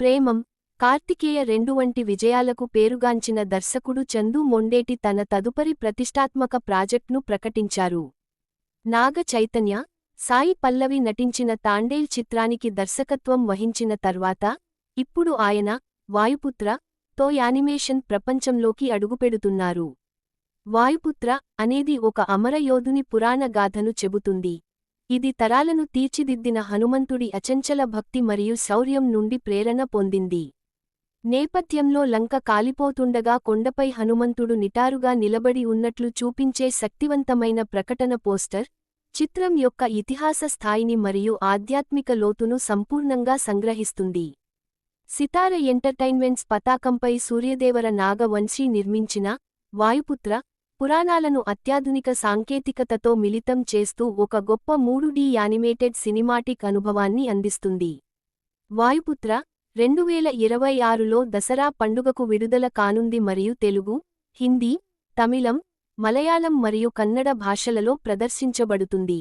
ప్రేమం కార్తికేయ రెండు వంటి విజయాలకు పేరుగాంచిన దర్శకుడు చందు మొండేటి తన తదుపరి ప్రతిష్టాత్మక ప్రాజెక్ట్ను ప్రకటించారు. నాగ చైతన్య సాయి పల్లవి నటించిన తాండేల్ చిత్రానికి దర్శకత్వం వహించిన తర్వాత ఇప్పుడు ఆయన వాయుపుత్ర తో యానిమేషన్ ప్రపంచంలోకి అడుగుపెడుతున్నారు. వాయుపుత్ర అనేది ఒక అమరయోధుని పురాణ గాథను చెబుతుంది. ఇది తరాలను తీర్చిదిద్దిన హనుమంతుడి అచంచల భక్తి మరియు శౌర్యం నుండి ప్రేరణ పొందింది. నేపథ్యంలో లంక కాలిపోతుండగా కొండపై హనుమంతుడు నిటారుగా నిలబడి ఉన్నట్లు చూపించే శక్తివంతమైన ప్రకటన పోస్టర్ చిత్రం యొక్క ఇతిహాస స్థాయిని మరియు ఆధ్యాత్మిక లోతును సంపూర్ణంగా సంగ్రహిస్తుంది. సితార ఎంటర్టైన్మెంట్స్ పతాకంపై సూర్యదేవర నాగవంశీ నిర్మించిన వాయుపుత్ర పురాణాలను అత్యాధునిక సాంకేతికతతో మిళితం చేస్తూ ఒక గొప్ప మూడు డి యానిమేటెడ్ సినిమాటిక్ అనుభవాన్ని అందిస్తుంది. వాయుపుత్ర రెండువేల ఇరవై ఆరులో దసరా పండుగకు విడుదల కానుంది మరియు తెలుగు హిందీ తమిళం మలయాళం మరియు కన్నడ భాషలలో ప్రదర్శించబడుతుంది.